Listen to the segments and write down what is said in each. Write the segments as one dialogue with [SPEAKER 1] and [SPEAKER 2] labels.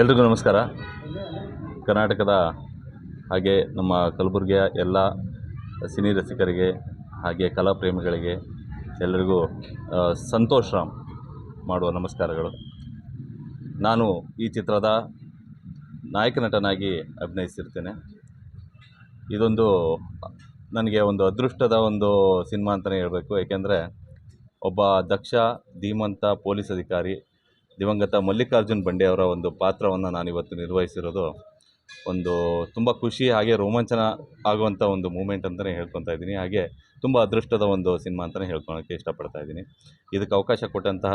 [SPEAKER 1] ಎಲ್ರಿಗೂ ನಮಸ್ಕಾರ. ಕರ್ನಾಟಕದ ಹಾಗೆ ನಮ್ಮ ಕಲಬುರಗಿಯ ಎಲ್ಲ ಸಿನಿ ರಸಿಕರಿಗೆ ಹಾಗೆ ಕಲಾ ಪ್ರೇಮಿಗಳಿಗೆ ಎಲ್ಲರಿಗೂ ಸಂತೋಷ್ ಮಾಡುವ ನಮಸ್ಕಾರಗಳು. ನಾನು ಈ ಚಿತ್ರದ ನಾಯಕ ನಟನಾಗಿ ಅಭಿನಯಿಸಿರ್ತೇನೆ. ಇದೊಂದು ನನಗೆ ಒಂದು ಅದೃಷ್ಟದ ಒಂದು ಸಿನಿಮಾ ಅಂತಲೇ ಹೇಳಬೇಕು. ಏಕೆಂದರೆ ಒಬ್ಬ ದಕ್ಷ, ಧೀಮಂತ ಪೊಲೀಸ್ ಅಧಿಕಾರಿ ದಿವಂಗತ ಮಲ್ಲಿಕಾರ್ಜುನ್ ಬಂಡೆ ಅವರ ಒಂದು ಪಾತ್ರವನ್ನು ನಾನಿವತ್ತು ನಿರ್ವಹಿಸಿರೋದು ಒಂದು ತುಂಬ ಖುಷಿ ಹಾಗೆ ರೋಮಾಂಚನ ಆಗುವಂಥ ಒಂದು ಮೂಮೆಂಟ್ ಅಂತಲೇ ಹೇಳ್ಕೊತಾ ಇದ್ದೀನಿ. ಹಾಗೆ ತುಂಬ ಅದೃಷ್ಟದ ಒಂದು ಸಿನಿಮಾ ಅಂತಲೇ ಹೇಳ್ಕೊಳಕ್ಕೆ ಇಷ್ಟಪಡ್ತಾ ಇದ್ದೀನಿ. ಇದಕ್ಕೆ ಅವಕಾಶ ಕೊಟ್ಟಂತಹ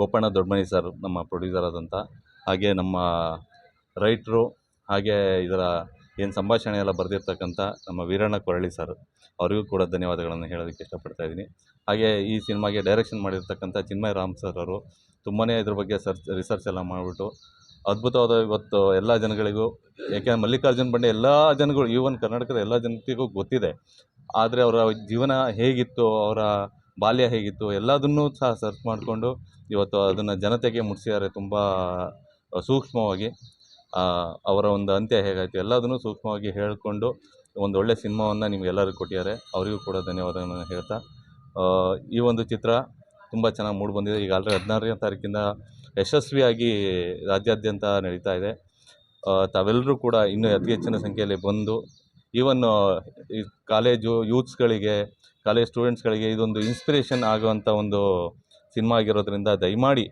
[SPEAKER 1] ಗೋಪಣ್ಣ ದೊಡ್ಡಮನಿ ಸರ್ ನಮ್ಮ ಪ್ರೊಡ್ಯೂಸರ್ ಆದಂಥ ಹಾಗೆ ನಮ್ಮ ರೈಟ್ರು ಹಾಗೆ ಇದರ ಏನು ಸಂಭಾಷಣೆ ಎಲ್ಲ ಬರೆದಿರ್ತಕ್ಕಂಥ ನಮ್ಮ ವೀರಣ್ಣ ಕೊರಳಿ ಸರ್ ಅವರಿಗೂ ಕೂಡ ಧನ್ಯವಾದಗಳನ್ನು ಹೇಳೋದಕ್ಕೆ ಇಷ್ಟಪಡ್ತಾ ಇದ್ದೀನಿ. ಹಾಗೆ ಈ ಸಿನಿಮಾಗೆ ಡೈರೆಕ್ಷನ್ ಮಾಡಿರ್ತಕ್ಕಂಥ ಚಿನ್ಮಯ್ ರಾಮ್ ಸರ್ ಅವರು ತುಂಬಾ ಇದ್ರ ಬಗ್ಗೆ ಸರ್ಚ್ ರಿಸರ್ಚ್ ಎಲ್ಲ ಮಾಡಿಬಿಟ್ಟು ಅದ್ಭುತವಾದ ಇವತ್ತು ಎಲ್ಲ ಜನಗಳಿಗೂ, ಯಾಕೆಂದರೆ ಮಲ್ಲಿಕಾರ್ಜುನ್ ಬಂಡೆ ಎಲ್ಲ ಜನಗಳು ಈವನ್ ಕರ್ನಾಟಕದ ಎಲ್ಲ ಜನತೆಗೂ ಗೊತ್ತಿದೆ. ಆದರೆ ಅವರ ಜೀವನ ಹೇಗಿತ್ತು, ಅವರ ಬಾಲ್ಯ ಹೇಗಿತ್ತು, ಎಲ್ಲದನ್ನೂ ಸಹ ಸರ್ಚ್ ಮಾಡಿಕೊಂಡು ಇವತ್ತು ಅದನ್ನು ಜನತೆಗೆ ಮುಟ್ಟಿಸಿದ್ದಾರೆ ತುಂಬ ಸೂಕ್ಷ್ಮವಾಗಿ. ಅವರ ಒಂದು ಅಂತ್ಯ ಹೇಗಾಯಿತು ಎಲ್ಲದನ್ನು ಸೂಕ್ಷ್ಮವಾಗಿ ಹೇಳಿಕೊಂಡು ಒಂದು ಒಳ್ಳೆಯ ಸಿನಿಮಾವನ್ನು ನಿಮಗೆಲ್ಲರಿಗೂ ಕೊಟ್ಟಿದ್ದಾರೆ. ಅವರಿಗೂ ಕೂಡ ಧನ್ಯವಾದಗಳನ್ನು ಹೇಳ್ತಾ ಈ ಒಂದು ಚಿತ್ರ ತುಂಬ ಚೆನ್ನಾಗಿ ಮೂಡಿ ಬಂದಿದೆ. ಈಗ ಆಲ್ರೆಡಿ ಹದಿನಾರನೇ ತಾರೀಕಿಂದ ಯಶಸ್ವಿಯಾಗಿ ರಾಜ್ಯಾದ್ಯಂತ ನಡೀತಾ ಇದೆ. ತಾವೆಲ್ಲರೂ ಕೂಡ ಇನ್ನೂ ಅತಿ ಹೆಚ್ಚಿನ ಸಂಖ್ಯೆಯಲ್ಲಿ ಬಂದು, ಈವನ್ ಈ ಕಾಲೇಜು ಯೂತ್ಸ್ಗಳಿಗೆ, ಕಾಲೇಜ್ ಸ್ಟೂಡೆಂಟ್ಸ್ಗಳಿಗೆ ಇದೊಂದು ಇನ್ಸ್ಪಿರೇಷನ್ ಆಗುವಂಥ ಒಂದು ಸಿನಿಮಾ ಆಗಿರೋದ್ರಿಂದ ದಯಮಾಡಿ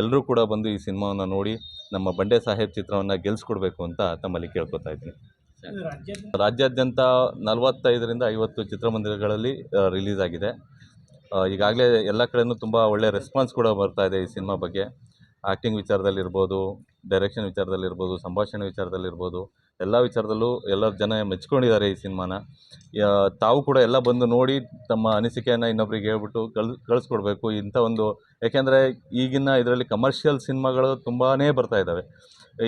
[SPEAKER 1] ಎಲ್ಲರೂ ಕೂಡ ಬಂದು ಈ ಸಿನಿಮಾವನ್ನು ನೋಡಿ ನಮ್ಮ ಬಂಡೆ ಸಾಹೇಬ್ ಚಿತ್ರವನ್ನು ಗೆಲ್ಲಿಸ್ಕೊಡ್ಬೇಕು ಅಂತ ತಮ್ಮಲ್ಲಿ ಕೇಳ್ಕೊತಾ ಇದ್ದೀನಿ. ರಾಜ್ಯಾದ್ಯಂತ ನಲವತ್ತೈದರಿಂದ ಐವತ್ತು ಚಿತ್ರಮಂದಿರಗಳಲ್ಲಿ ರಿಲೀಸ್ ಆಗಿದೆ. ಈಗಾಗಲೇ ಎಲ್ಲ ಕಡೆಯೂ ತುಂಬ ಒಳ್ಳೆಯ ರೆಸ್ಪಾನ್ಸ್ ಕೂಡ ಬರ್ತಾ ಇದೆ ಈ ಸಿನಿಮಾ ಬಗ್ಗೆ. ಆ್ಯಕ್ಟಿಂಗ್ ವಿಚಾರದಲ್ಲಿರ್ಬೋದು ಡೈರೆಕ್ಷನ್ ವಿಚಾರದಲ್ಲಿರ್ಬೋದು ಸಂಭಾಷಣೆ ವಿಚಾರದಲ್ಲಿರ್ಬೋದು. ಎಲ್ಲ ವಿಚಾರದಲ್ಲೂ ಎಲ್ಲ ಜನ ಮೆಚ್ಕೊಂಡಿದ್ದಾರೆ ಈ ಸಿನಿಮಾನ. ತಾವು ಕೂಡ ಎಲ್ಲ ಬಂದು ನೋಡಿ ತಮ್ಮ ಅನಿಸಿಕೆಯನ್ನು ಇನ್ನೊಬ್ರಿಗೆ ಹೇಳ್ಬಿಟ್ಟು ಕಳ್, ಕಳಿಸ್ಕೊಡ್ಬೇಕು ಇಂಥ ಒಂದು, ಯಾಕೆಂದರೆ ಈಗಿನ ಇದರಲ್ಲಿ ಕಮರ್ಷಿಯಲ್ ಸಿನಿಮಾಗಳು ತುಂಬಾ ಬರ್ತಾ ಇದ್ದಾವೆ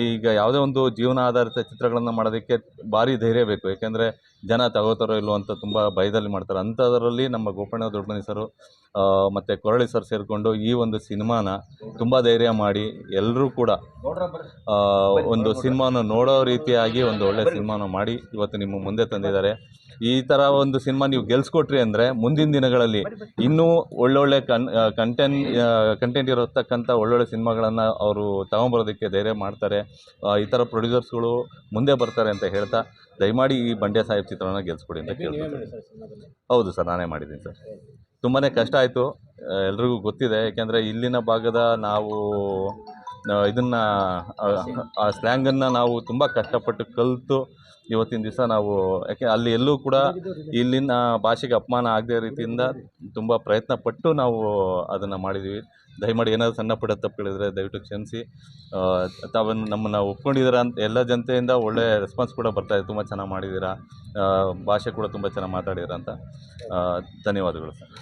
[SPEAKER 1] ಈಗ ಯಾವುದೇ ಒಂದು ಜೀವನ ಆಧಾರಿತ ಚಿತ್ರಗಳನ್ನು ಮಾಡೋದಕ್ಕೆ ಭಾರಿ ಧೈರ್ಯ ಬೇಕು. ಯಾಕೆಂದರೆ ಜನ ತಗೋತಾರೋ ಇಲ್ಲೋ ಅಂತ ತುಂಬ ಭಯದಲ್ಲಿ ಮಾಡ್ತಾರೆ. ಅಂಥದ್ರಲ್ಲಿ ನಮ್ಮ ಗೋಪಣ್ಣ ದೊಡ್ಡಮನಿ ಸರು ಮತ್ತು ಕೊರಳಿ ಸರ್ ಸೇರಿಕೊಂಡು ಈ ಒಂದು ಸಿನಿಮಾನ ತುಂಬ ಧೈರ್ಯ ಮಾಡಿ ಎಲ್ಲರೂ ಕೂಡ ಒಂದು ಸಿನಿಮಾನ ನೋಡೋ ರೀತಿಯಾಗಿ ಒಂದು ಒಳ್ಳೆಯ ಸಿನಿಮಾನ ಮಾಡಿ ಇವತ್ತು ನಿಮ್ಮ ಮುಂದೆ ತಂದಿದ್ದಾರೆ. ಈ ಥರ ಒಂದು ಸಿನಿಮಾ ನೀವು ಗೆಲ್ಸ್ಕೊಟ್ರಿ ಅಂದರೆ ಮುಂದಿನ ದಿನಗಳಲ್ಲಿ ಇನ್ನೂ ಒಳ್ಳೊಳ್ಳೆ ಕನ್ ಕಂಟೆಂಟ್ ಕಂಟೆಂಟ್ ಇರತಕ್ಕಂಥ ಒಳ್ಳೊಳ್ಳೆ ಸಿನಿಮಾಗಳನ್ನ ಅವರು ತಗೊಂಬರೋದಕ್ಕೆ ಧೈರ್ಯ ಮಾಡ್ತಾರೆ. ಈ ಥರ ಪ್ರೊಡ್ಯೂಸರ್ಸ್ಗಳು ಮುಂದೆ ಬರ್ತಾರೆ ಅಂತ ಹೇಳ್ತಾ ದಯಮಾಡಿ ಈ ಬಂಡೆ ಸಾಹೇಬ್ ಚಿತ್ರನ ಗೆಲ್ಸ್ಕೊಡಿ ಅಂತ ಕೇಳ್ಕೊತೀನಿ ಹೌದು ಸರ್ ನಾನೇ ಮಾಡಿದ್ದೀನಿ ಸರ್. ತುಂಬಾ ಕಷ್ಟ ಆಯಿತು. ಎಲ್ರಿಗೂ ಗೊತ್ತಿದೆ ಯಾಕೆಂದರೆ ಇಲ್ಲಿನ ಭಾಗದ ನಾವು ಇದನ್ನು, ಆ ಸ್ಲ್ಯಾಂಗನ್ನು ನಾವು ತುಂಬ ಕಷ್ಟಪಟ್ಟು ಕಲಿತು ಇವತ್ತಿನ ದಿವಸ ನಾವು, ಯಾಕೆ ಅಲ್ಲಿ ಎಲ್ಲೂ ಕೂಡ ಇಲ್ಲಿನ ಭಾಷೆಗೆ ಅಪಮಾನ ಆಗದೆ ರೀತಿಯಿಂದ ತುಂಬ ಪ್ರಯತ್ನ ಪಟ್ಟು ನಾವು ಅದನ್ನು ಮಾಡಿದ್ದೀವಿ ದಯಮಾಡಿ ಏನಾದರೂ ಸಣ್ಣ ಪುಟ್ಟ ತಪ್ಪುಗಳಿದ್ರೆ ದಯವಿಟ್ಟು ಕ್ಷಮಿಸಿ. ತಾವನ್ನು ನಮ್ಮನ್ನು ಒಪ್ಕೊಂಡಿದ್ದೀರಾ ಅಂತ, ಎಲ್ಲ ಜನತೆಯಿಂದ ಒಳ್ಳೆ ರೆಸ್ಪಾನ್ಸ್ ಕೂಡ ಬರ್ತಾ ಇದೆ. ತುಂಬ ಚೆನ್ನಾಗಿ ಮಾಡಿದ್ದೀರಾ. ಭಾಷೆ ಕೂಡ ತುಂಬ ಚೆನ್ನಾಗಿ ಮಾತಾಡಿದ್ದೀರಾ ಅಂತ. ಧನ್ಯವಾದಗಳು ಸರ್.